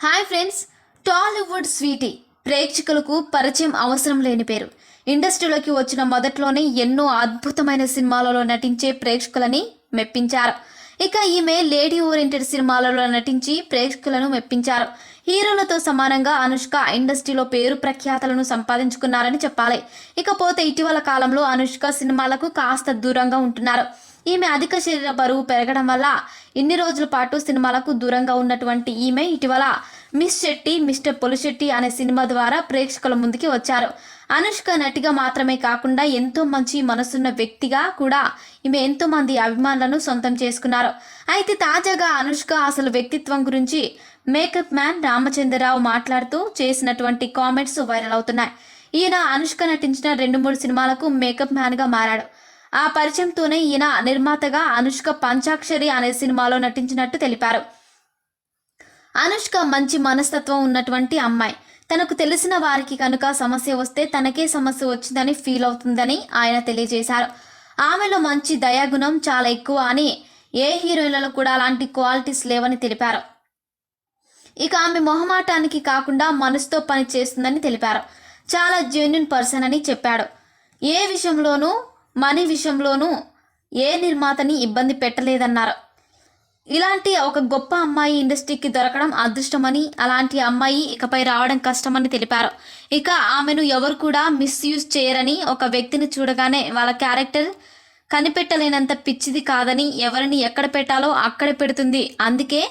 Hi friends Tollywood Sweety ప్రేక్షకులకు పరిచయం అవసరం లేని పేరు. ఇండస్ట్రీలోకి వచ్చిన మొదట్లోనే ఎన్నో అద్భుతమైన సినిమాలలో నటించే ప్రేక్షకులని మెప్పించారు. ఇక ఈమె లేడీ ఓరియంటెడ్ సినిమాలలో నటించి ప్రేక్షకులను మెప్పించారు. హీరోలతో సమానంగా అనుష్క ఇండస్ట్రీలో పేరు ప్రఖ్యాతలను సంపాదించుకున్నారని చెప్పాలి. ఇకపోతే ఇటీవల కాలంలో అనుష్క సినిమాలకు కాస్త దూరంగా ఉంటున్నారు. ఈమె అధిక శరీర బరువు పెరగడం వల్ల ఇన్ని రోజుల పాటు సినిమాలకు దూరంగా ఉన్నటువంటి ఈమె ఇటీవల మిస్ శెట్టి మిస్టర్ పొలిశెట్టి అనే సినిమా ద్వారా ప్రేక్షకుల ముందుకి వచ్చారు. అనుష్క నటిగా మాత్రమే కాకుండా ఎంతో మంచి మనసున్న వ్యక్తిగా కూడా ఈమె ఎంతో మంది అభిమానులను సొంతం చేసుకున్నారు. అయితే తాజాగా అనుష్క అసలు వ్యక్తిత్వం గురించి మేకప్ మ్యాన్ రామచంద్రరావు మాట్లాడుతూ చేసినటువంటి కామెంట్స్ వైరల్ అవుతున్నాయి. ఈయన అనుష్క నటించిన రెండు మూడు సినిమాలకు మేకప్ మ్యాన్గా మారాడు. ఆ పరిచయంతోనే ఈయన నిర్మాతగా అనుష్క పంచాక్షరి అనే సినిమాలో నటించినట్టు తెలిపారు. అనుష్క మంచి మనస్తత్వం ఉన్నటువంటి అమ్మాయి. తనకు తెలిసిన వారికి కనుక సమస్య వస్తే తనకే సమస్య వచ్చిందని ఫీల్ అవుతుందని ఆయన తెలియజేశారు. ఆమెలో మంచి దయాగుణం చాలా ఎక్కువ అని ఏ హీరోయిన్లలో కూడా అలాంటి క్వాలిటీస్ లేవని తెలిపారు. ఇక ఆమె మొహమాటానికి కాకుండా మనసుతో పని చేస్తుందని తెలిపారు. చాలా జెన్యున్ పర్సన్ అని చెప్పాడు. ఏ విషయంలోనూ మనీ విషయంలోనూ ఏ నిర్మాతని ఇబ్బంది పెట్టలేదన్నారు. ఇలాంటి ఒక గొప్ప అమ్మాయి ఇండస్ట్రీకి దొరకడం అదృష్టమని అలాంటి అమ్మాయి ఇకపై రావడం కష్టమని తెలిపారు. ఇక ఆమెను ఎవరు కూడా మిస్యూజ్ చేయరని ఒక వ్యక్తిని చూడగానే వాళ్ళ క్యారెక్టర్ కనిపెట్టలేనంత పిచ్చిది కాదని ఎవరిని ఎక్కడ పెట్టాలో అక్కడ పెడుతుంది. అందుకే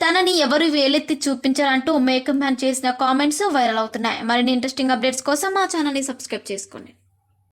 తనని ఎవరు వేలెత్తి చూపించారంటూ మేకప్ మ్యాన్ చేసిన కామెంట్స్ వైరల్ అవుతున్నాయి. మరిన్ని ఇంట్రెస్టింగ్ అప్డేట్స్ కోసం మా ఛానల్ని సబ్స్క్రైబ్ చేసుకోండి.